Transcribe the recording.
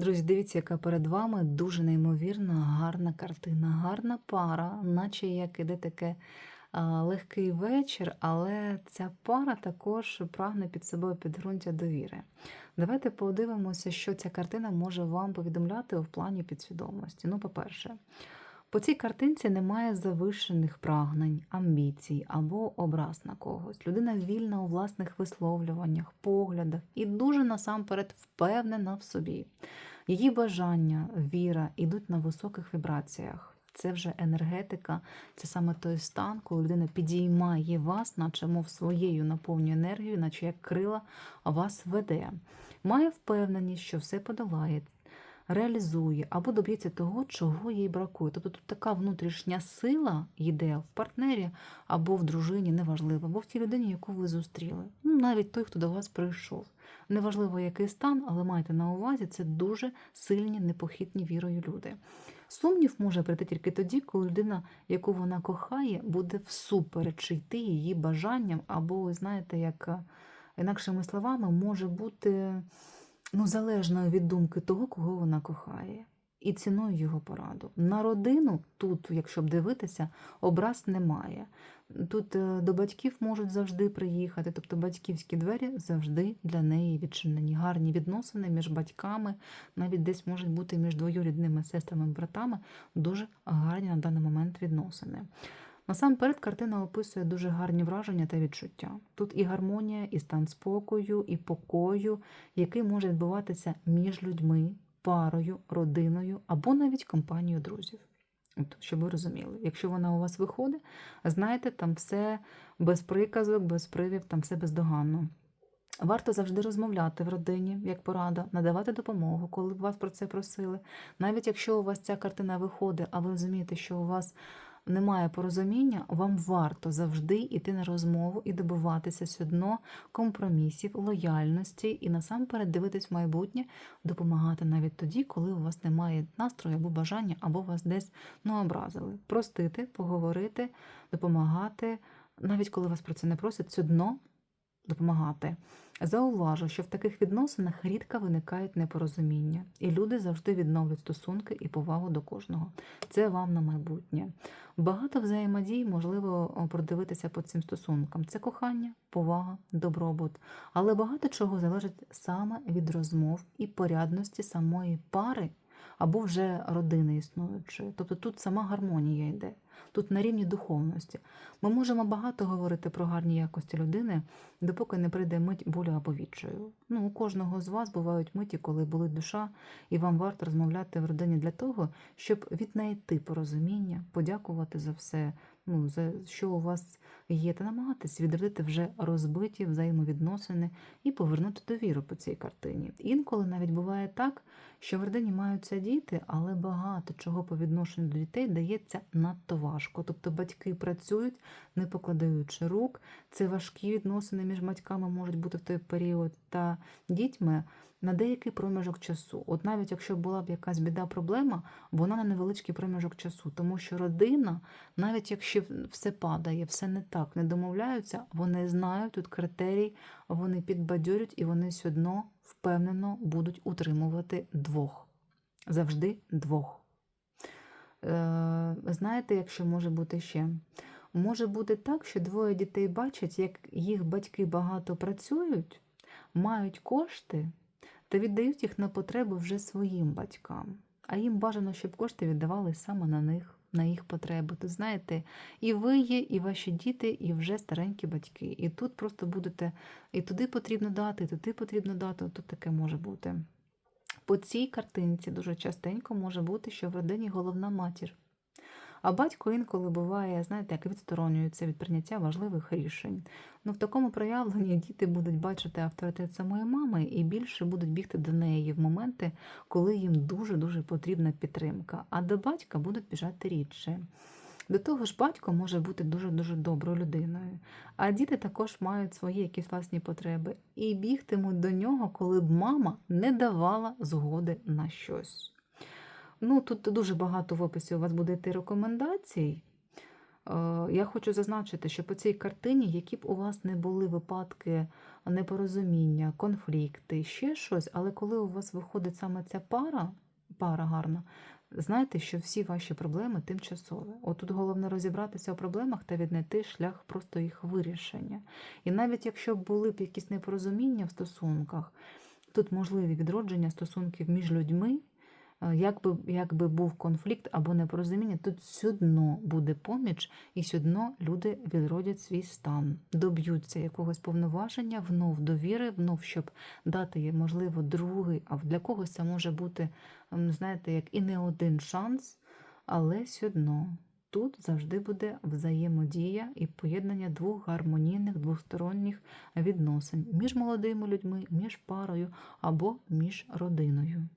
Друзі, дивіться, яка перед вами дуже неймовірна, гарна картина, гарна пара, наче як іде таке легкий вечір, але ця пара також прагне під собою підґрунтя довіри. Давайте подивимося, що ця картина може вам повідомляти в плані підсвідомості. Ну, по-перше, по цій картинці немає завишених прагнень, амбіцій або образ на когось. Людина вільна у власних висловлюваннях, поглядах і дуже насамперед впевнена в собі. Її бажання, віра йдуть на високих вібраціях. Це вже енергетика, це саме той стан, коли людина підіймає вас, наче мов своєю наповнює енергією, наче як крила вас веде. Має впевненість, що все подолає, реалізує або доб'ється того, чого їй бракує. Тобто тут така внутрішня сила йде в партнері або в дружині, неважливо, або в тій людині, яку ви зустріли. Ну, навіть той, хто до вас прийшов. Неважливо, який стан, але майте на увазі, це дуже сильні, непохитні вірою люди. Сумнів може прийти тільки тоді, коли людина, яку вона кохає, буде всупереч йти її бажанням, або, знаєте, як е, інакшими словами, може бути ну, залежною від думки того, кого вона кохає, і ціною його пораду. На родину тут, якщо б дивитися, образ немає. Тут е, до батьків можуть завжди приїхати, тобто батьківські двері завжди для неї відчинені. Гарні відносини між батьками, навіть десь можуть бути між двоюрідними сестрами братами дуже гарні на даний момент відносини. Насамперед, картина описує дуже гарні враження та відчуття. Тут і гармонія, і стан спокою, і покою, який може відбуватися між людьми, парою, родиною або навіть компанією друзів. От, щоб ви розуміли, якщо вона у вас виходить, знаєте, там все без приказок, без привів, там все бездоганно. Варто завжди розмовляти в родині, як порада, надавати допомогу, коли б вас про це просили. Навіть якщо у вас ця картина виходить, а ви розумієте, що у вас немає порозуміння, вам варто завжди йти на розмову і добиватися все компромісів, лояльності і насамперед дивитись в майбутнє, допомагати навіть тоді, коли у вас немає настрою або бажання, або вас десь ну, образили. Простити, поговорити, допомагати, навіть коли вас про це не просять, все допомагати. Зауважу, що в таких відносинах рідко виникають непорозуміння, і люди завжди відновлюють стосунки і повагу до кожного. Це вам на майбутнє. Багато взаємодій можливо продивитися по цим стосункам. Це кохання, повага, добробут. Але багато чого залежить саме від розмов і порядності самої пари або вже родини існуючої. Тобто тут сама гармонія йде. Тут на рівні духовності. Ми можемо багато говорити про гарні якості людини, допоки не прийде мить болю або відчаю. Ну, у кожного з вас бувають миті, коли болить душа, і вам варто розмовляти в родині для того, щоб віднайти порозуміння, подякувати за все, ну, за що у вас є, та намагатись відродити вже розбиті взаємовідносини і повернути довіру по цій картині. Інколи навіть буває так, що в родині маються діти, але багато чого по відношенню до дітей дається надто важко. Тобто батьки працюють, не покладаючи рук. Це важкі відносини між батьками можуть бути в той період та дітьми на деякий проміжок часу. От навіть якщо була б якась біда, проблема, вона на невеличкий проміжок часу, тому що родина, навіть якщо все падає, все не так, не домовляються, вони знають тут критерій, вони підбадьорюють і вони все одно впевнено будуть утримувати двох. Завжди двох. Е, Знаєте, якщо може бути ще? Може бути так, що двоє дітей бачать, як їх батьки багато працюють, мають кошти та віддають їх на потреби вже своїм батькам. А їм бажано, щоб кошти віддавали саме на них, на їх потреби. Тут знаєте, і ви є, і ваші діти, і вже старенькі батьки. І тут просто будете і туди потрібно дати, і туди потрібно дати. Тут таке може бути. По цій картинці дуже частенько може бути, що в родині головна матір. А батько інколи буває, знаєте, як відсторонюється від прийняття важливих рішень. Ну, в такому проявленні діти будуть бачити авторитет самої мами і більше будуть бігти до неї в моменти, коли їм дуже-дуже потрібна підтримка, а до батька будуть біжати рідше. До того ж, батько може бути дуже-дуже доброю людиною, а діти також мають свої якісь власні потреби і бігтимуть до нього, коли б мама не давала згоди на щось. Ну, тут дуже багато в описі у вас буде йти рекомендацій. я хочу зазначити, що по цій картині, які б у вас не були випадки непорозуміння, конфлікти, ще щось, але коли у вас виходить саме ця пара, пара гарна, знайте, що всі ваші проблеми тимчасові. Отут головне розібратися у проблемах та віднайти шлях просто їх вирішення. І навіть якщо були б якісь непорозуміння в стосунках, тут можливі відродження стосунків між людьми. Е, Як би, як би був конфлікт або непорозуміння, тут все одно буде поміч, і все одно люди відродять свій стан, доб'ються якогось повноваження, внов довіри, внов, щоб дати можливо, другий, а для когось це може бути, знаєте, як і не один шанс, але все одно тут завжди буде взаємодія і поєднання двох гармонійних двосторонніх відносин між молодими людьми, між парою або між родиною.